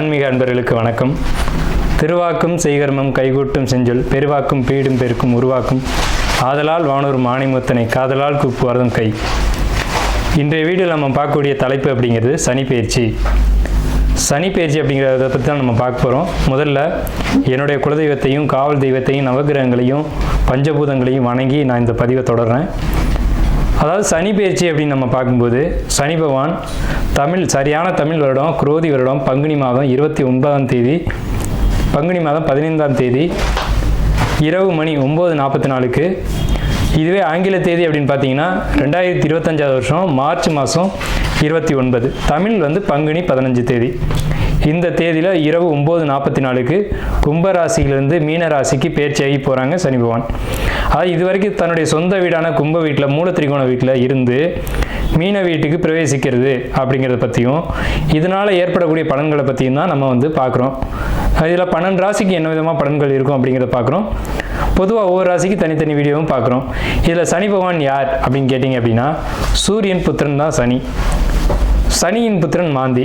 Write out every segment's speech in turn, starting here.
ஆன்மீக அன்பர்களுக்கு வணக்கம். திருவாக்கும் செய்கர்மம் கைகூட்டும் செஞ்சொல் பெருவாக்கும் பீடும் பெருக்கும் உருவாக்கும். ஆதலால் வானூர் மாணிமுத்தனை காதலால் கூப்புவார்தம் கை. இன்றைய வீடியோவில் நம்ம பார்க்கக்கூடிய தலைப்பு அப்படிங்கிறது சனி பயிற்சி. சனி பயிற்சி அப்படிங்கிறத பற்றி தான் நம்ம பார்க்க போகிறோம் முதல்ல என்னுடைய குலதெய்வத்தையும் காவல் தெய்வத்தையும் நவகிரகங்களையும் பஞ்சபூதங்களையும் வணங்கி நான் இந்த பதிவை தொடர்றேன். அதாவது சனி பயிற்சி அப்படின்னு நம்ம பார்க்கும்போது சனி பகவான் தமிழ் சரியான தமிழ் வருடம் குரோதி வருடம் பங்குனி மாதம் இருபத்தி ஒன்பதாம் தேதி பங்குனி மாதம் பதினைந்தாம் தேதி இரவு மணி ஒம்பது நாற்பத்தி நாலுக்கு. இதுவே ஆங்கில தேதி அப்படின்னு பார்த்தீங்கன்னா ரெண்டாயிரத்தி இருபத்தஞ்சாவது வருஷம் மார்ச் மாதம் இருபத்தி ஒன்பது. தமிழ் வந்து பங்குனி பதினஞ்சு தேதி. இந்த தேதியில் இரவு ஒம்பது நாற்பத்தி நாலுக்கு கும்பராசியிலிருந்து மீன ராசிக்கு பேர்ச்சியாகி போகிறாங்க சனி பகவான். அதாவது இது வரைக்கும் தன்னுடைய சொந்த வீடான கும்ப வீட்டில் மூல திரிகோண வீட்டில் இருந்து மீன வீட்டுக்கு பிரவேசிக்கிறது அப்படிங்கிறத பற்றியும் இதனால் ஏற்படக்கூடிய பலன்களை பற்றியும் தான் நம்ம வந்து பார்க்குறோம் இதில் பன்னெண்டு ராசிக்கு என்ன விதமாக பலன்கள் இருக்கும் அப்படிங்கிறத பார்க்குறோம் பொதுவாக ஒவ்வொரு ராசிக்கு தனித்தனி வீடியோவும் பார்க்குறோம் இதில் சனி பகவான் யார் அப்படின்னு கேட்டிங்க அப்படின்னா சூரியன் புத்திரன் தான் சனி. சனியின் புத்திரன் மாந்தி.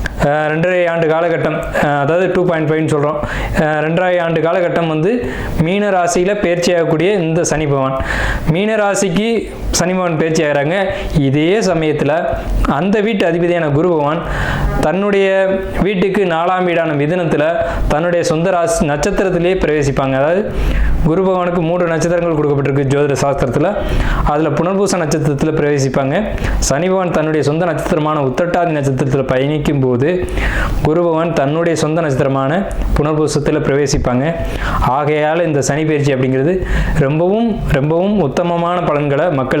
ரெண்டரை ஆண்டு காலகட்டம் அதாவது டூ பாயிண்ட் ஃபைவ்னு சொல்கிறோம் ரெண்டரை ஆண்டு காலகட்டம் வந்து மீன ராசியில் பயிற்சியாகக்கூடிய இந்த சனி பகவான். மீன ராசிக்கு சனி பயிற்சி ஆகிறாங்க. இதே சமயத்தில் அந்த வீட்டு அதிபதியான குரு பகவான் தன்னுடைய வீட்டுக்கு நாலாம் வீடான மிதனத்தில் தன்னுடைய சொந்த ராசி நட்சத்திரத்திலே பிரவேசிப்பாங்க. அதாவது குரு பகவானுக்கு மூன்று நட்சத்திரங்கள் கொடுக்கப்பட்டிருக்கு ஜோதிட சாஸ்திரத்தில். அதில் புனர்பூச நட்சத்திரத்தில் பிரவேசிப்பாங்க. சனி பகவான் தன்னுடைய சொந்த நட்சத்திரமான உத்தட்டாதி நட்சத்திரத்தில் பயணிக்கும் போது குரு பகவான் தன்னுடைய சொந்த நட்சத்திரமான புனர்பூசத்தில் பிரவேசிப்பாங்க. ஆகையால் இந்த சனி பயிற்சி அப்படிங்கிறது ரொம்பவும் ரொம்பவும் உத்தமமான பலன்களை மக்கள்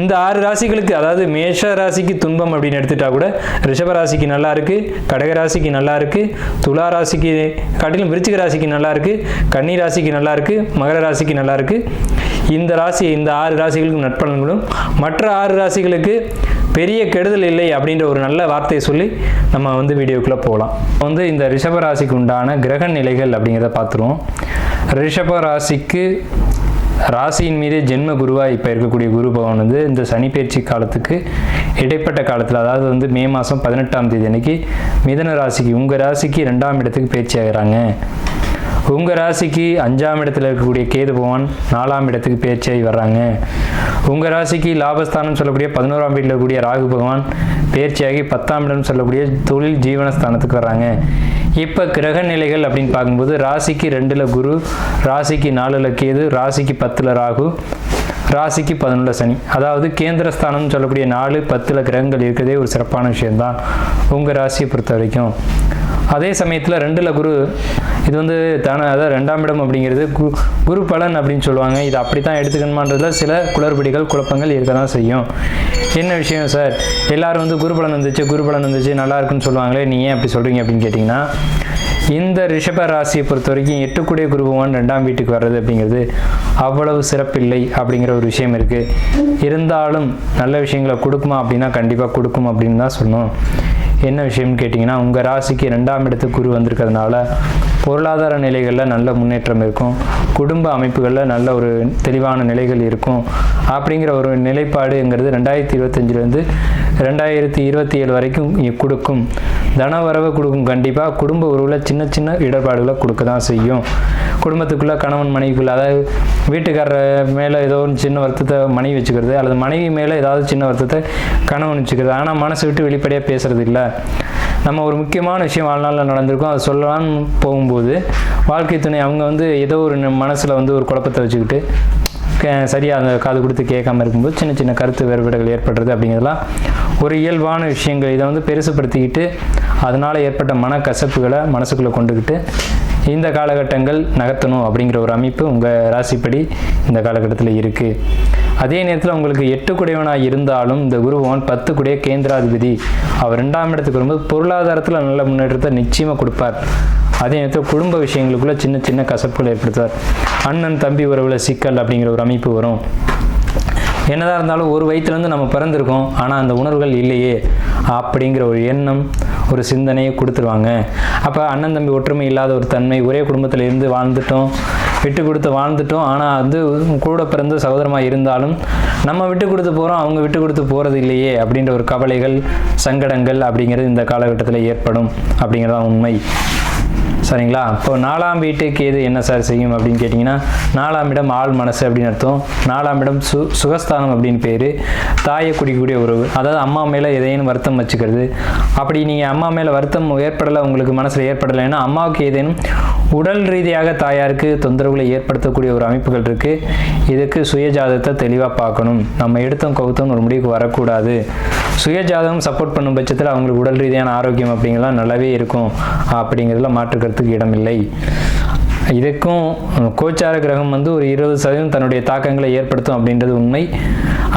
இந்த ஆறு ராசிகளுக்கு அதாவது மேஷ ராசிக்கு துன்பம் அப்படின்னு எடுத்துட்டா கூட ரிஷப ராசிக்கு நல்லா இருக்கு கடக ராசிக்கு நல்லா இருக்கு துலா ராசிக்கு காட்டிலும் விருச்சிக ராசிக்கு நல்லா இருக்கு கன்னி ராசிக்கு நல்லா இருக்கு மகர ராசிக்கு நல்லா இருக்கு. இந்த ராசி இந்த ஆறு ராசிகளுக்கும் நட்பலன்களும் மற்ற ஆறு ராசிகளுக்கு பெரிய கெடுதல் இல்லை அப்படின்ற ஒரு நல்ல வார்த்தையை சொல்லி நம்ம வந்து வீடியோக்குள்ளே போகலாம் வந்து இந்த ரிஷப ராசிக்கு உண்டான கிரக நிலைகள் அப்படிங்கிறத பார்த்துருவோம். ரிஷப ராசிக்கு ராசியின் மீது ஜென்ம குருவாக இப்போ இருக்கக்கூடிய குரு பகவான் வந்து இந்த சனிப்பயிற்சி காலத்துக்கு இடைப்பட்ட காலத்தில் அதாவது வந்து மே மாதம் பதினெட்டாம் தேதி அன்னைக்கு மிதன ராசிக்கு உங்கள் ராசிக்கு ரெண்டாம் இடத்துக்கு பயிற்சி ஆகிறாங்க உங்கள் ராசிக்கு அஞ்சாம் இடத்துல இருக்கக்கூடிய கேது பகவான் நாலாம் இடத்துக்கு பேச்சாகி வர்றாங்க. உங்கள் ராசிக்கு லாபஸ்தானம் சொல்லக்கூடிய பதினோராம் வீட்டில் இருக்கக்கூடிய ராகு பகவான் பேர்ச்சியாகி பத்தாம் இடம் சொல்லக்கூடிய தொழில் ஜீவனஸ்தானத்துக்கு வர்றாங்க. இப்போ கிரக நிலைகள் அப்படின்னு பார்க்கும்போது ராசிக்கு ரெண்டில் குரு ராசிக்கு நாலில் கேது ராசிக்கு பத்தில் ராகு ராசிக்கு பதினொன்றில் சனி. அதாவது கேந்திரஸ்தானம்னு சொல்லக்கூடிய நாலு பத்தில் கிரகங்கள் இருக்கிறதே ஒரு சிறப்பான விஷயம்தான் உங்கள் ராசியை பொறுத்த வரைக்கும். அதே சமயத்தில் ரெண்டில் குரு இது வந்து தான அதாவது ரெண்டாம் இடம் அப்படிங்கிறது கு குரு பலன் அப்படின்னு சொல்லுவாங்க. இது அப்படி தான் எடுத்துக்கணுமான்றதுல சில குளறுபடிகள் குழப்பங்கள் இருக்க தான் செய்யும். என்ன விஷயம் சார்? எல்லோரும் வந்து குரு பலன் வந்துச்சு குரு பலன் வந்துச்சு நல்லா இருக்குன்னு சொல்லுவாங்களே நீ ஏன் அப்படி சொல்கிறீங்க அப்படின்னு கேட்டிங்கன்னா இந்த ரிஷப ராசியை பொறுத்த வரைக்கும் எட்டுக்குடைய குரு பகவான் ரெண்டாம் வீட்டுக்கு வர்றது அப்படிங்கிறது அவ்வளவு சிறப்பில்லை அப்படிங்கிற ஒரு விஷயம் இருக்குது இருந்தாலும் நல்ல விஷயங்களை கொடுக்குமா அப்படின்னா கண்டிப்பாக கொடுக்கும் அப்படின்னு தான் சொல்லணும். என்ன விஷயம்னு கேட்டிங்கன்னா உங்கள் ராசிக்கு ரெண்டாம் இடத்துக்கு குரு வந்திருக்கிறதுனால பொருளாதார நிலைகளில் நல்ல முன்னேற்றம் இருக்கும். குடும்ப அமைப்புகளில் நல்ல ஒரு தெளிவான நிலைகள் இருக்கும். அப்படிங்கிற ஒரு நிலைப்பாடுங்கிறது ரெண்டாயிரத்தி இருபத்தஞ்சிலேருந்து ரெண்டாயிரத்தி இருபத்தி ஏழு வரைக்கும் கொடுக்கும். கொடுக்கும் தனவரவை கொடுக்கும். கண்டிப்பாக குடும்ப உறவில் சின்ன சின்ன இடர்பாடுகளை கொடுக்க தான் செய்யும். குடும்பத்துக்குள்ளே கணவன் மனைவிக்குள்ளே அதாவது வீட்டுக்காரர் மேலே ஏதோ ஒரு சின்ன வருத்தத்தை மனைவி வச்சுக்கிறது அல்லது மனைவி மேலே ஏதாவது சின்ன வருத்தத்தை கணவன் வச்சுக்கிறது. ஆனால் மனசை விட்டு வெளிப்படையாக பேசுறது இல்லை நம்ம ஒரு முக்கியமான விஷயம் வாழ்நாளில் நடந்திருக்கும். அதை சொல்லலாம்னு போகும்போது வாழ்க்கை துணை அவங்க வந்து ஏதோ ஒரு மனசில் வந்து ஒரு குழப்பத்தை வச்சுக்கிட்டு சரியாக அந்த காது கொடுத்து கேட்காம இருக்கும்போது சின்ன சின்ன கருத்து வேறுபாடுகள் ஏற்படுறது அப்படிங்கிறதுலாம் ஒரு இயல்பான விஷயங்கள். இதை வந்து பெருசுப்படுத்திக்கிட்டு அதனால் ஏற்பட்ட மனக்கசப்புகளை மனசுக்குள்ளே கொண்டுக்கிட்டு இந்த காலகட்டங்கள் நகர்த்தணும் அப்படிங்கிற ஒரு அமைப்பு உங்கள் ராசிப்படி இந்த காலகட்டத்தில் இருக்குது அதே நேரத்தில் உங்களுக்கு எட்டு குடையவனாக இருந்தாலும் இந்த குரு பகவான் பத்து குடைய கேந்திராதிபதி. அவர் ரெண்டாம் இடத்துக்கு வரும்போது பொருளாதாரத்தில் நல்ல முன்னேற்றத்தை நிச்சயமாக கொடுப்பார். அதே நேரத்தில் குடும்ப விஷயங்களுக்குள்ள சின்ன சின்ன கசப்புகள் ஏற்படுத்துவார். அண்ணன் தம்பி உறவுல சிக்கல் அப்படிங்கிற ஒரு அமைப்பு வரும். என்னதான் இருந்தாலும் ஒரு வயிற்றுலேருந்து நம்ம பிறந்திருக்கோம் ஆனால் அந்த உணர்வுகள் இல்லையே அப்படிங்கிற ஒரு எண்ணம் ஒரு சிந்தனையை கொடுத்துருவாங்க. அப்போ அண்ணன் தம்பி ஒற்றுமை இல்லாத ஒரு தன்மை ஒரே குடும்பத்தில் இருந்து வாழ்ந்துட்டோம் விட்டு கொடுத்து வாழ்ந்துட்டோம். ஆனால் வந்து கூட பிறந்த சகோதரமாக இருந்தாலும் நம்ம விட்டு கொடுத்து போகிறோம் அவங்க விட்டு கொடுத்து போகிறது இல்லையே அப்படின்ற ஒரு கவலைகள் சங்கடங்கள் அப்படிங்கிறது இந்த காலகட்டத்தில் ஏற்படும் அப்படிங்கிறது தான் உண்மை. சரிங்களா? இப்போ நாலாம் வீட்டுக்கு எது என்ன சார் செய்யும் அப்படின்னு கேட்டிங்கன்னா நாலாம் இடம் ஆள் மனசு அப்படின்னு அர்த்தம். நாலாம் இடம் சு சுகஸ்தானம் அப்படின்னு பேர். தாயை குடிக்கக்கூடிய உறவு. அதாவது அம்மா மேலே எதையும் வருத்தம் வச்சுக்கிறது. அப்படி நீங்கள் அம்மா மேலே வருத்தம் ஏற்படலை உங்களுக்கு மனசில் ஏற்படலைன்னா அம்மாவுக்கு ஏதேனும் உடல் ரீதியாக தாயாருக்கு தொந்தரவுகளை ஏற்படுத்தக்கூடிய ஒரு அமைப்புகள் இருக்குது இதுக்கு சுயஜாதத்தை தெளிவாக பார்க்கணும். நம்ம எடுத்தோம் கவுத்தோம் ஒரு முடிவுக்கு வரக்கூடாது. சுயஜாதகம் சப்போர்ட் பண்ணும் பட்சத்தில் அவங்களுக்கு உடல் ரீதியான ஆரோக்கியம் அப்படிங்கலாம் நல்லாவே இருக்கும். அப்படிங்கிறதுல மாற்றுக்கிறதுக்கு இடமில்லை. இதுக்கும் கோச்சார கிரகம் வந்து ஒரு இருபது சதவீதம் தன்னுடைய தாக்கங்களை ஏற்படுத்தும் அப்படின்றது உண்மை.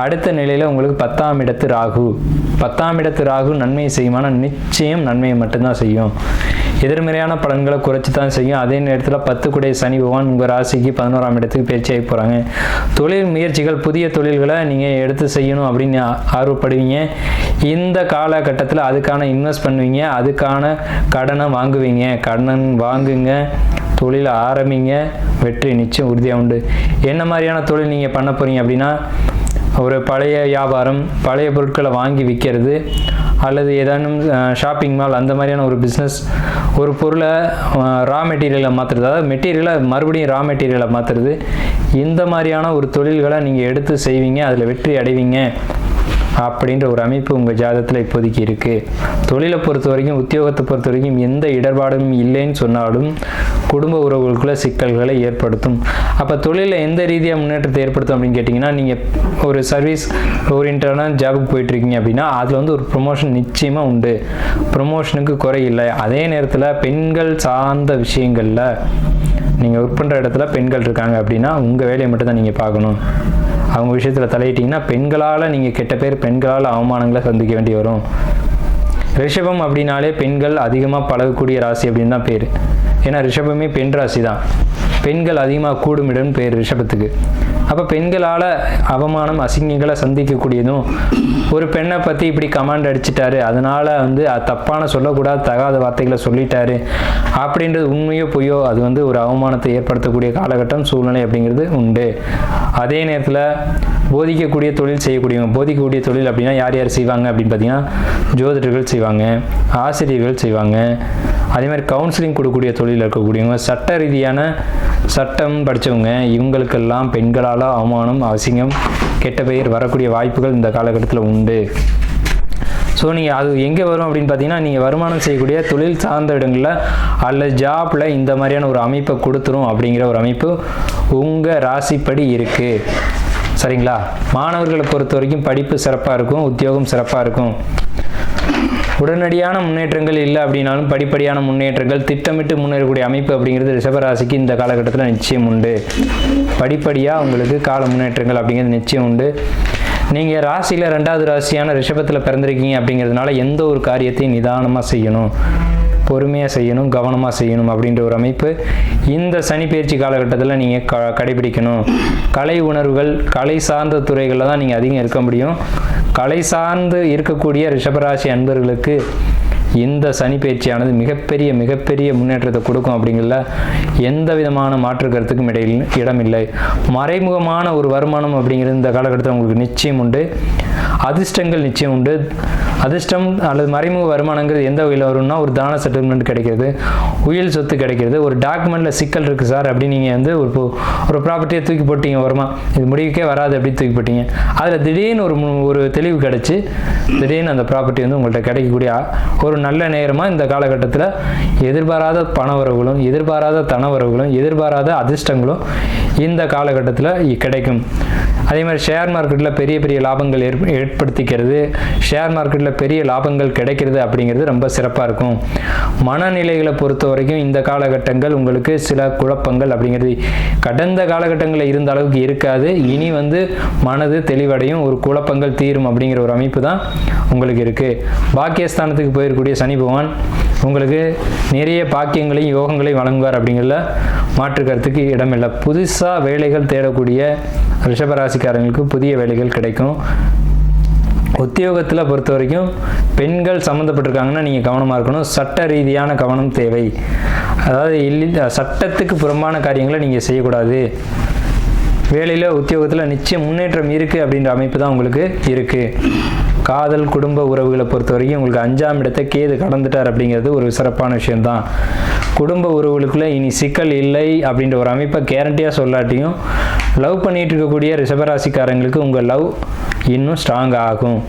அடுத்த நிலையில் உங்களுக்கு பத்தாம் இடத்து ராகு. பத்தாம் இடத்து ராகு நன்மையை செய்யுமானால் நிச்சயம் நன்மையை மட்டும்தான் செய்யும். எதிர்மறையான பலன்களை குறைச்சி தான் செய்யும். அதே நேரத்தில் பத்து குடை சனி பகவான் உங்கள் ராசிக்கு பதினோராம் இடத்துக்கு பேச்சியாகி போகிறாங்க தொழில் முயற்சிகள் புதிய தொழில்களை நீங்கள் எடுத்து செய்யணும் அப்படின்னு ஆர்வப்படுவீங்க. இந்த காலகட்டத்தில் அதுக்கான இன்வெஸ்ட் பண்ணுவீங்க. அதுக்கான கடனை வாங்குவீங்க. கடன் வாங்குங்க. தொழில் ஆரம்பிங்க. வெற்றி நிச்சயம் உறுதியாக உண்டு. என்ன மாதிரியான தொழில் நீங்கள் பண்ண போகிறீங்க அப்படின்னா ஒரு பழைய வியாபாரம் பழைய பொருட்களை வாங்கி விற்கிறது அல்லது ஏதானும் ஷாப்பிங் மால் அந்த மாதிரியான ஒரு பிஸ்னஸ் ஒரு பொருளை ரா மெட்டீரியலை மாற்றுறது அதாவது மெட்டீரியலை மறுபடியும் ரா மெட்டீரியலை மாற்றுறது இந்த மாதிரியான ஒரு தொழில்களை நீங்கள் எடுத்து செய்வீங்க அதில் வெற்றி அடைவீங்க. அப்படின்ற ஒரு அமைப்பு உங்கள் ஜாதகத்தில் இப்போதைக்கு இருக்குது தொழிலை பொறுத்த வரைக்கும் உத்தியோகத்தை பொறுத்த வரைக்கும் எந்த இடர்பாடும் இல்லைன்னு சொன்னாலும் குடும்ப உறவுகளுக்குள்ள சிக்கல்களை ஏற்படுத்தும். அப்போ தொழிலில் எந்த ரீதியாக முன்னேற்றத்தை ஏற்படுத்தும் அப்படின்னு கேட்டிங்கன்னா நீங்கள் ஒரு சர்வீஸ் ஓரியன்டான ஜாபுக்கு போயிட்டுருக்கீங்க அப்படின்னா அதில் வந்து ஒரு ப்ரொமோஷன் நிச்சயமாக உண்டு. ப்ரொமோஷனுக்கு குறை இல்லை. அதே நேரத்தில் பெண்கள் சார்ந்த விஷயங்களில் நீங்கள் ஒர்க் பண்ணுற இடத்துல பெண்கள் இருக்காங்க அப்படின்னா உங்கள் வேலையை மட்டும் தான் நீங்கள் பார்க்கணும். அவங்க விஷயத்தில் தலையிட்டிங்கன்னா பெண்களால் நீங்கள் கெட்ட பேர் பெண்களால் அவமானங்களை சந்திக்க வேண்டி வரும். ரிஷபம் அப்படின்னாலே பெண்கள் அதிகமாக பழகக்கூடிய ராசி அப்படின்னு தான் பேர். ஏன்னா ரிஷபமே பெண் ராசி தான் பெண்கள் அதிகமாக கூடும் பேர் ரிஷபத்துக்கு. அப்போ பெண்களால் அவமானம் அசிங்கங்களை சந்திக்கக்கூடியதும் ஒரு பெண்ணை பற்றி இப்படி கமாண்ட் அடிச்சிட்டாரு அதனால் வந்து அது தப்பான சொல்லக்கூடாது தகாத வார்த்தைகளை சொல்லிட்டாரு அப்படின்றது உண்மையோ பொய்யோ அது வந்து ஒரு அவமானத்தை ஏற்படுத்தக்கூடிய காலகட்டம் சூழ்நிலை அப்படிங்கிறது உண்டு. அதே நேரத்தில் போதிக்கக்கூடிய தொழில் செய்யக்கூடியவங்க போதிக்கக்கூடிய தொழில் அப்படின்னா யார் யார் செய்வாங்க அப்படின்னு பார்த்தீங்கன்னா ஜோதிடர்கள் செய்வாங்க ஆசிரியர்கள் செய்வாங்க. அதே மாதிரி கவுன்சிலிங் கொடுக்கக்கூடிய தொழில் இருக்கக்கூடியவங்க சட்ட ரீதியான சட்டம் படித்தவங்க இவங்களுக்கெல்லாம் பெண்களால் அவமானம் அசிங்கம் கெட்ட பெயர் வரக்கூடிய வாய்ப்புகள் இந்த காலகட்டத்தில் உண்டு. ஸோ நீங்கள் அது எங்கே வரும் அப்படின்னு பார்த்தீங்கன்னா நீங்கள் வருமானம் செய்யக்கூடிய தொழில் சார்ந்த இடங்களில் அல்லது ஜாப்பில் இந்த மாதிரியான ஒரு அமைப்பை கொடுத்துரும் அப்படிங்கிற ஒரு அமைப்பு உங்கள் ராசிப்படி இருக்குது சரிங்களா? மாணவர்களை பொறுத்த வரைக்கும் படிப்பு சிறப்பாக இருக்கும் உத்தியோகம் சிறப்பாக இருக்கும். உடனடியான முன்னேற்றங்கள் இல்லை அப்படின்னாலும் படிப்படியான முன்னேற்றங்கள் திட்டமிட்டு முன்னேறக்கூடிய அமைப்பு அப்படிங்கிறது ரிஷபராசிக்கு இந்த காலகட்டத்தில் நிச்சயம் உண்டு. படிப்படியாக உங்களுக்கு கால முன்னேற்றங்கள் அப்படிங்கிறது நிச்சயம் உண்டு. நீங்கள் ராசியில் ரெண்டாவது ராசியான ரிஷபத்தில் பிறந்திருக்கீங்க அப்படிங்கிறதுனால எந்த ஒரு காரியத்தையும் நிதானமாக செய்யணும். பொறுமையாக செய்யணும் கவனமாக செய்யணும் அப்படின்ற ஒரு அமைப்பு இந்த சனி பயிற்சி காலகட்டத்தில் நீங்கள் க கடைபிடிக்கணும். கலை உணர்வுகள் கலை சார்ந்த துறைகளில் தான் நீங்கள் அதிகம் இருக்க முடியும். கலை சார்ந்து இருக்கக்கூடிய ரிஷபராசி அன்பர்களுக்கு இந்த சனி பயிற்சியானது மிகப்பெரிய மிகப்பெரிய முன்னேற்றத்தை கொடுக்கும் அப்படிங்கிறதுல எந்த விதமான மாற்று கருத்துக்கும் இடையில் இடமில்லை. மறைமுகமான ஒரு வருமானம் அப்படிங்கிறது இந்த காலகட்டத்தில் உங்களுக்கு நிச்சயம் உண்டு. அதிர்ஷ்டங்கள் நிச்சயம் உண்டு. அதிர்ஷ்டம் அல்லது மறைமுக வருமானங்கிறது எந்த வகையில் வரும்னா ஒரு தான செட்டில்மெண்ட் கிடைக்கிறது உயில் சொத்து கிடைக்கிறது. ஒரு டாக்குமெண்ட்டில் சிக்கல் இருக்குது சார் அப்படின்னு நீங்கள் வந்து ஒரு ஒரு ப்ராப்பர்ட்டியை தூக்கி போட்டீங்க வருமா இது முடிவுக்கே வராது அப்படின்னு தூக்கி போட்டீங்க. அதில் திடீர்னு ஒரு ஒரு தெளிவு கிடச்சி திடீர்னு அந்த ப்ராப்பர்ட்டி வந்து உங்கள்கிட்ட கிடைக்கக்கூடிய ஒரு நல்ல நேரமாக இந்த காலகட்டத்தில் எதிர்பாராத பணவரவுகளும் எதிர்பாராத தனவரவுகளும் எதிர்பாராத அதிர்ஷ்டங்களும் இந்த காலகட்டத்தில் கிடைக்கும். அதே மாதிரி ஷேர் மார்க்கெட்டில் பெரிய பெரிய லாபங்கள் ஏற்ப ஏற்படுத்திக்கிறது. ஷேர் மார்க்கெட்டில் பெரிய லாபங்கள் கிடைக்கிறது அப்படிங்கிறது ரொம்ப சிறப்பாக இருக்கும். மனநிலைகளை பொறுத்த வரைக்கும் இந்த காலகட்டங்கள் உங்களுக்கு சில குழப்பங்கள் அப்படிங்கிறது. கடந்த காலகட்டங்களில் இருந்த அளவுக்கு இருக்காது. இனி வந்து மனது தெளிவடையும் ஒரு குழப்பங்கள் தீரும் அப்படிங்கிற ஒரு அமைப்பு தான் உங்களுக்கு இருக்குது பாக்கியஸ்தானத்துக்கு இருக்கக்கூடிய சனி பகவான் உங்களுக்கு நிறைய பாக்கியங்களையும் யோகங்களையும் வழங்குவார் அப்படிங்கிறத மாற்று கருத்துக்கு இடமில்லை. புதுசாக வேலைகள் தேடக்கூடிய ரிஷபராசிக்காரங்களுக்கு புதிய வேலைகள் கிடைக்கும். உத்தியோகத்தில் பொறுத்த வரைக்கும் பெண்கள் சம்மந்தப்பட்டிருக்காங்கன்னா நீங்கள் கவனமாக இருக்கணும். சட்ட ரீதியான கவனம் தேவை. அதாவது இல்லை சட்டத்துக்கு புறம்பான காரியங்களை நீங்கள் செய்யக்கூடாது. வேலையில் உத்தியோகத்தில் நிச்சயம் முன்னேற்றம் இருக்குது அப்படின்ற அமைப்பு தான் உங்களுக்கு இருக்குது காதல் குடும்ப உறவுகளை பொறுத்த வரைக்கும் உங்களுக்கு அஞ்சாம் இடத்தை கேது கடந்துட்டார் அப்படிங்கிறது ஒரு சிறப்பான விஷயம்தான். குடும்ப உறவுகளுக்குள்ள இனி சிக்கல் இல்லை அப்படின்ற ஒரு அமைப்பை கேரண்டியாக சொல்லாட்டியும் லவ் பண்ணிட்டு இருக்கக்கூடிய ரிஷபராசிக்காரங்களுக்கு உங்கள் லவ் இன்னும் ஸ்ட்ராங் ஆகும்.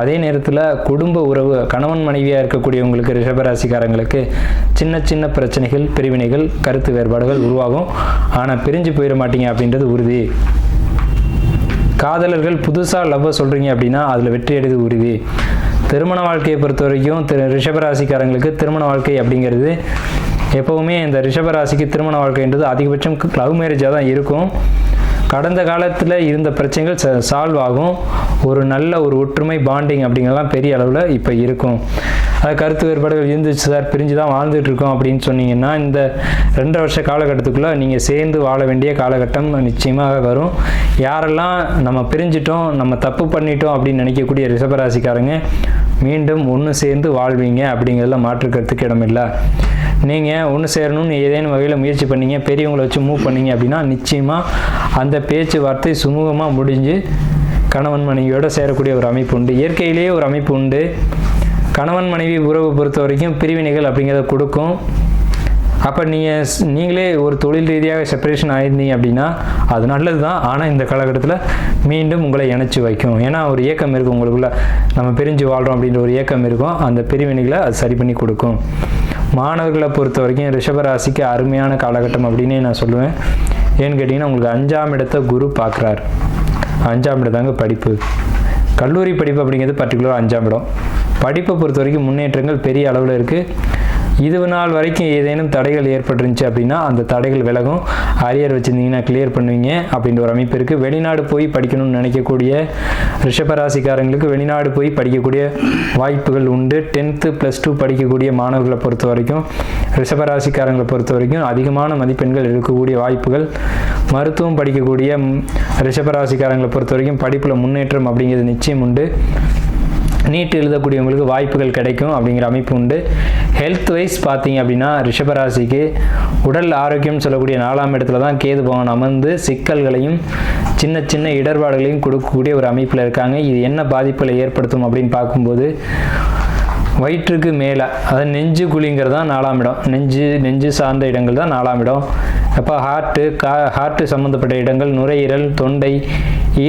அதே நேரத்தில் குடும்ப உறவு கணவன் மனைவியாக இருக்கக்கூடியவங்களுக்கு ரிஷபராசிக்காரங்களுக்கு சின்ன சின்ன பிரச்சனைகள் பிரிவினைகள் கருத்து வேறுபாடுகள் உருவாகும். ஆனால் பிரிஞ்சு போயிட மாட்டீங்க அப்படின்றது உறுதி. காதலர்கள் புதுசாக லவ்வை சொல்கிறீங்க அப்படின்னா அதில் வெற்றி அடைது உறுதி. திருமண வாழ்க்கையை பொறுத்த வரைக்கும் திரு ரிஷபராசிக்காரங்களுக்கு திருமண வாழ்க்கை அப்படிங்கிறது எப்போவுமே இந்த ரிஷபராசிக்கு திருமண வாழ்க்கைன்றது அதிகபட்சம் லவ் மேரேஜாக தான் இருக்கும். கடந்த காலத்தில் இருந்த பிரச்சனைகள் ச சால்வ் ஆகும். ஒரு நல்ல ஒரு ஒற்றுமை பாண்டிங் அப்படிங்கிறதெல்லாம் பெரிய அளவில் இப்போ இருக்கும். கருத்து வேறுபாடுகள் இருந்துச்சு சார். பிரிஞ்சு தான் வாழ்ந்துட்டு இருக்கோம் அப்படின்னு சொன்னீங்கன்னா இந்த ரெண்டரை வருஷ காலகட்டத்துக்குள்ளே நீங்கள் சேர்ந்து வாழ வேண்டிய காலகட்டம் நிச்சயமாக வரும். யாரெல்லாம் நம்ம பிரிஞ்சிட்டோம் நம்ம தப்பு பண்ணிட்டோம் அப்படின்னு நினைக்கக்கூடிய ரிஷபராசிக்காரங்க மீண்டும் ஒன்று சேர்ந்து வாழ்வீங்க அப்படிங்கிறதுல மாற்று இடமில்லை. நீங்கள் ஒன்று சேரணும்னு ஏதேனும் வகையில் முயற்சி பண்ணீங்க பெரியவங்களை வச்சு மூவ் பண்ணீங்க அப்படின்னா நிச்சயமாக அந்த பேச்சுவார்த்தை சுமூகமாக முடிஞ்சு கணவன் மனைவியோடு சேரக்கூடிய ஒரு அமைப்பு உண்டு. இயற்கையிலேயே ஒரு அமைப்பு உண்டு. கணவன் மனைவி உறவை பொறுத்த வரைக்கும் பிரிவினைகள் அப்படிங்கிறத கொடுக்கும். அப்போ நீங்கள் நீங்களே ஒரு தொழில் ரீதியாக செப்பரேஷன் ஆயிருந்தீங்க அப்படின்னா அது நல்லது தான் ஆனால் இந்த காலகட்டத்தில் மீண்டும் உங்களை இணைச்சி வைக்கும். ஏன்னா ஒரு ஏக்கம் இருக்கும் உங்களுக்குள்ள நம்ம பிரிஞ்சு வாழ்கிறோம் அப்படின்ற ஒரு ஏக்கம் இருக்கும். அந்த பிரிவினைகளை அது சரி பண்ணி கொடுக்கும். மாணவர்களை பொறுத்த வரைக்கும் ரிஷபராசிக்கு அருமையான காலகட்டம் அப்படின்னே நான் சொல்லுவேன். ஏன்னு கேட்டிங்கன்னா உங்களுக்கு அஞ்சாம் இடத்தை குரு பார்க்குறாரு. அஞ்சாம் இடம் தாங்க படிப்பு. கல்லூரி படிப்பு அப்படிங்கிறது பர்டிகுலர் அஞ்சாம் இடம். படிப்பை பொறுத்த வரைக்கும் முன்னேற்றங்கள் பெரிய அளவில் இருக்குது இது நாள் வரைக்கும் ஏதேனும் தடைகள் ஏற்பட்டுருந்துச்சு அப்படின்னா அந்த தடைகள் விலகும். அரியர் வச்சுருந்தீங்கன்னா கிளியர் பண்ணுவீங்க அப்படின்ற ஒரு அமைப்பு இருக்குது வெளிநாடு போய் படிக்கணும்னு நினைக்கக்கூடிய ரிஷபராசிக்காரங்களுக்கு வெளிநாடு போய் படிக்கக்கூடிய வாய்ப்புகள் உண்டு. டென்த்து ப்ளஸ் டூ படிக்கக்கூடிய மாணவர்களை பொறுத்த வரைக்கும் ரிஷபராசிக்காரங்களை பொறுத்த வரைக்கும் அதிகமான மதிப்பெண்கள் இருக்கக்கூடிய வாய்ப்புகள். மருத்துவம் படிக்கக்கூடிய ரிஷபராசிக்காரங்களை பொறுத்த வரைக்கும் படிப்பில் முன்னேற்றம் அப்படிங்கிறது நிச்சயம் உண்டு. நீட் எழுதக்கூடியவங்களுக்கு வாய்ப்புகள் கிடைக்கும் அப்படிங்கிற அமைப்பு உண்டு. ஹெல்த் வைஸ் பார்த்தீங்க அப்படின்னா ரிஷபராசிக்கு உடல் ஆரோக்கியம் சொல்லக்கூடிய நாலாம் இடத்துல தான் கேது பவன் அமர்ந்து சிக்கல்களையும் சின்ன சின்ன இடர்பாடுகளையும் கொடுக்கக்கூடிய ஒரு அமைப்பில் இருக்காங்க. இது என்ன பாதிப்புகளை ஏற்படுத்தும் அப்படின்னு பார்க்கும்போது வயிற்றுக்கு மேலே அதாவது நெஞ்சு குழிங்கிறது தான் நாலாம் இடம். நெஞ்சு நெஞ்சு சார்ந்த இடங்கள் தான் நாலாம் இடம். அப்போ ஹார்ட்டு கா ஹார்ட்டு சம்மந்தப்பட்ட இடங்கள் நுரையீரல் தொண்டை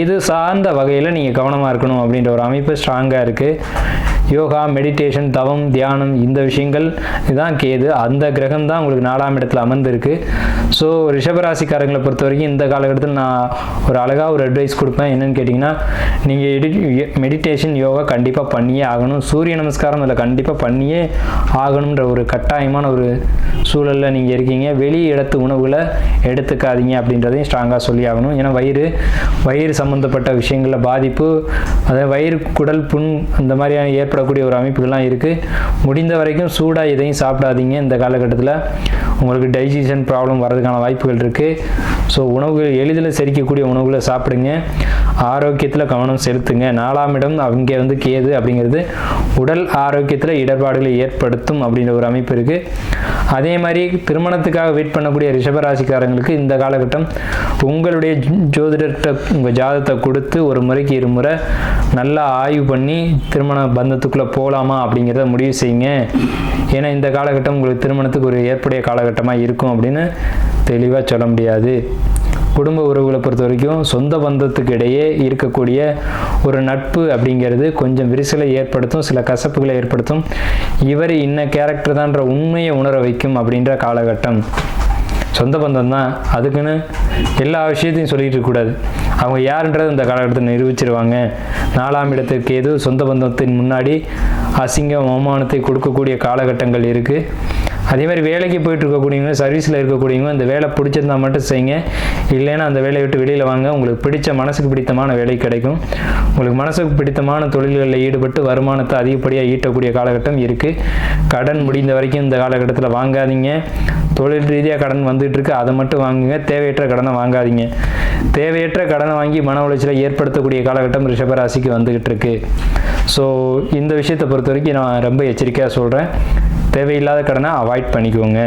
இது சார்ந்த வகையில் நீங்கள் கவனமாக இருக்கணும் அப்படின்ற ஒரு அமைப்பு ஸ்ட்ராங்காக இருக்குது யோகா மெடிடேஷன் தவம் தியானம் இந்த விஷயங்கள் இதுதான் கேது. அந்த கிரகம் தான் உங்களுக்கு நாலாம் இடத்துல அமர்ந்திருக்கு. ஸோ ரிஷபராசிக்காரங்களை பொறுத்த வரைக்கும் இந்த காலகட்டத்தில் நான் ஒரு அழகாக ஒரு அட்வைஸ் கொடுப்பேன். என்னென்னு கேட்டிங்கன்னா நீங்கள் எடி மெடிடேஷன் யோகா கண்டிப்பாக பண்ணியே ஆகணும். சூரிய நமஸ்காரம் அதில் கண்டிப்பாக பண்ணியே ஆகணுன்ற ஒரு கட்டாயமான ஒரு சூழலில் நீங்கள் இருக்கீங்க. வெளி இடத்து உணவுகளை எடுத்துக்காதீங்க அப்படின்றதையும் ஸ்ட்ராங்காக சொல்லி ஆகணும். ஏன்னா வயிறு வயிறு சம்மந்தப்பட்ட விஷயங்களில் பாதிப்பு. அதாவது வயிறு குடல் புண் அந்த மாதிரியான ஏற்படக்கூடிய ஒரு அமைப்புகள்லாம் இருக்குது முடிந்த வரைக்கும் சூடாக எதையும் சாப்பிடாதீங்க. இந்த காலகட்டத்தில் உங்களுக்கு டைஜஷன் ப்ராப்ளம் வர்றதுக்கான வாய்ப்புகள் இருக்குது ஸோ உணவுகள் எளிதில் செரிக்கக்கூடிய உணவுகளை சாப்பிடுங்க. ஆரோக்கியத்தில் கவனம் செலுத்துங்க. நாலாம் இடம் அங்கே வந்து கேது அப்படிங்கிறது உடல் ஆரோக்கியத்தில் இடர்பாடுகளை ஏற்படுத்தும் அப்படின்ற ஒரு அமைப்பு இருக்குது அதே மாதிரி திருமணத்துக்காக வெயிட் பண்ணக்கூடிய ரிஷபராசிக்காரங்களுக்கு இந்த காலகட்டம் உங்களுடைய ஜோதிடர்கிட்ட உங்கள் ஜாதத்தை கொடுத்து ஒரு முறைக்கு இருமுறை நல்லா ஆய்வு பண்ணி திருமண பந்தத்துக்குள்ளே போகலாமா அப்படிங்கிறத முடிவு செய்யுங்க. ஏன்னா இந்த காலகட்டம் உங்களுக்கு திருமணத்துக்கு ஒரு ஏற்புடைய காலகட்டமாக இருக்கும் அப்படின்னு தெளிவாக சொல்ல முடியாது. குடும்ப உறவுகளை பொறுத்த வரைக்கும் சொந்த பந்தத்துக்கு இடையே இருக்கக்கூடிய ஒரு நட்பு அப்படிங்கிறது கொஞ்சம் விரிசலை ஏற்படுத்தும் சில கசப்புகளை ஏற்படுத்தும். இவர் இன்ன கேரக்டர் தான்ற உண்மையை உணர வைக்கும் அப்படின்ற காலகட்டம். சொந்த பந்தம் தான் அதுக்குன்னு எல்லா விஷயத்தையும் சொல்லிட்டு இருக்கக்கூடாது. அவங்க யாருன்றது இந்த காலகட்டத்தில் நிரூபிச்சிருவாங்க. நாலாம் இடத்திற்கு எது சொந்த பந்தத்தின் முன்னாடி அசிங்கம் அவமானத்தை கொடுக்கக்கூடிய காலகட்டங்கள் இருக்குது அதே மாதிரி வேலைக்கு போயிட்டு இருக்கக்கூடியவங்க சர்வீஸில் இருக்கக்கூடியவங்க இந்த வேலை பிடிச்சிருந்தா மட்டும் செய்யுங்க. இல்லைன்னா அந்த வேலையை விட்டு வெளியில் வாங்க. உங்களுக்கு பிடிச்ச மனசுக்கு பிடித்தமான வேலை கிடைக்கும். உங்களுக்கு மனசுக்கு பிடித்தமான தொழில்களில் ஈடுபட்டு வருமானத்தை அதிகப்படியாக ஈட்டக்கூடிய காலகட்டம் இருக்குது கடன் முடிந்த வரைக்கும் இந்த காலகட்டத்தில் வாங்காதீங்க. தொழில் ரீதியாக கடன் வந்துகிட்டு இருக்கு. அதை மட்டும் வாங்குங்க. தேவையற்ற கடனை வாங்காதீங்க. தேவையற்ற கடனை வாங்கி மன உளைச்சலை ஏற்படுத்தக்கூடிய காலகட்டம் ரிஷபராசிக்கு வந்துகிட்டு இருக்கு. ஸோ இந்த விஷயத்தை பொறுத்த வரைக்கும் நான் ரொம்ப எச்சரிக்கையாக சொல்கிறேன் தேவையில்லாத கடனை அவாய்ட் பண்ணிக்கோங்க.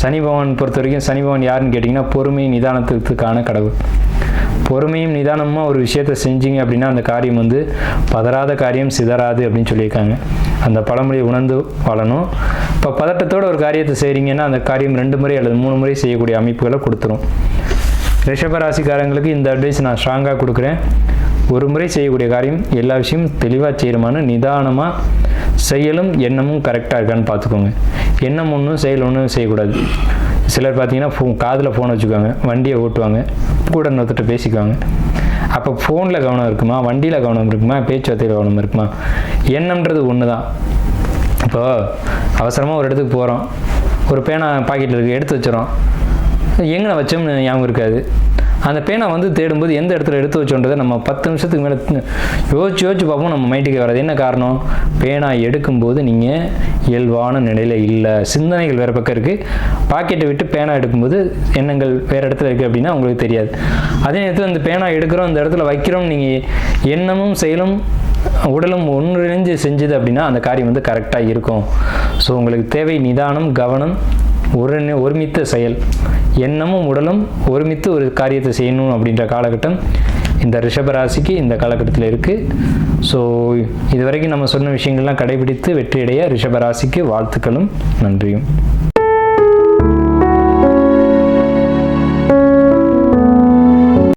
சனி பகவான் பொறுத்த வரைக்கும் சனி பகவான் யாருன்னு கேட்டிங்கன்னா பொறுமை நிதானத்துக்கான கடவுள். பொறுமையும் நிதானமாக ஒரு விஷயத்தை செஞ்சீங்க அப்படின்னா அந்த காரியம் வந்து பதறாத காரியம் சிதறாது அப்படின்னு சொல்லியிருக்காங்க. அந்த பழமொழியை உணர்ந்து வாழணும். இப்போ பதட்டத்தோட ஒரு காரியத்தை செய்கிறீங்கன்னா அந்த காரியம் ரெண்டு முறை அல்லது மூணு முறை செய்யக்கூடிய அமைப்புகளை கொடுத்துரும். ரிஷபராசிக்காரங்களுக்கு இந்த அட்வைஸ் நான் ஸ்ட்ராங்காக கொடுக்குறேன். ஒரு முறை செய்யக்கூடிய காரியம் எல்லா விஷயமும் தெளிவாக செய்யணுமான நிதானமாக செயலும் எண்ணமும் கரெக்டாக இருக்கான்னு பார்த்துக்கோங்க. எண்ணம் ஒன்றும் செயல் ஒன்றும் செய்யக்கூடாது. சிலர் பார்த்தீங்கன்னா ஃபோ காதில் ஃபோன் வச்சுக்குவாங்க வண்டியை ஓட்டுவாங்க கூட இன்னொருத்தட்ட பேசிக்குவாங்க. அப்போ ஃபோனில் கவனம் இருக்குமா? வண்டியில் கவனம் இருக்குமா? பேச்சுவார்த்தையில் கவனம் இருக்குமா? எண்ணம்ன்றது ஒன்று தான் இப்போது அவசரமாக ஒரு இடத்துக்கு போகிறோம் ஒரு பேனா பாக்கெட்டில் இருக்குது எடுத்து வச்சிடறோம். எங்கே வச்சோம்னு ஞாபகம் இருக்காது. அந்த பேனா வந்து தேடும்போது எந்த இடத்துல எடுத்து வச்சோன்றதை நம்ம பத்து நிமிஷத்துக்கு மேலே யோசிச்சு யோசிச்சு பார்ப்போம். நம்ம மைண்டுக்கு வராது. என்ன காரணம்? பேனா எடுக்கும்போது நீங்கள் இயல்பான நிலையில் இல்லை. சிந்தனைகள் வேறு பக்கம் இருக்குது பாக்கெட்டை விட்டு பேனா எடுக்கும்போது எண்ணங்கள் வேறு இடத்துல இருக்குது அப்படின்னா உங்களுக்கு தெரியாது. அதே நேரத்தில் அந்த பேனா எடுக்கிறோம் அந்த இடத்துல வைக்கிறோம் நீங்கள் எண்ணமும் செயலும் உடலும் ஒன்றிணைஞ்சு செஞ்சது அப்படின்னா அந்த காரியம் வந்து கரெக்டாக இருக்கும். ஸோ உங்களுக்கு தேவை நிதானம் கவனம் ஒரு ஒருமித்த செயல். எண்ணமும் உடலும் ஒருமித்து ஒரு காரியத்தை செய்யணும் அப்படின்ற காலகட்டம் இந்த ரிஷபராசிக்கு இந்த காலகட்டத்தில் இருக்குது ஸோ இதுவரைக்கும் நம்ம சொன்ன விஷயங்கள்லாம் கடைபிடித்து வெற்றியடைய ரிஷபராசிக்கு வாழ்த்துக்களும் நன்றியும்.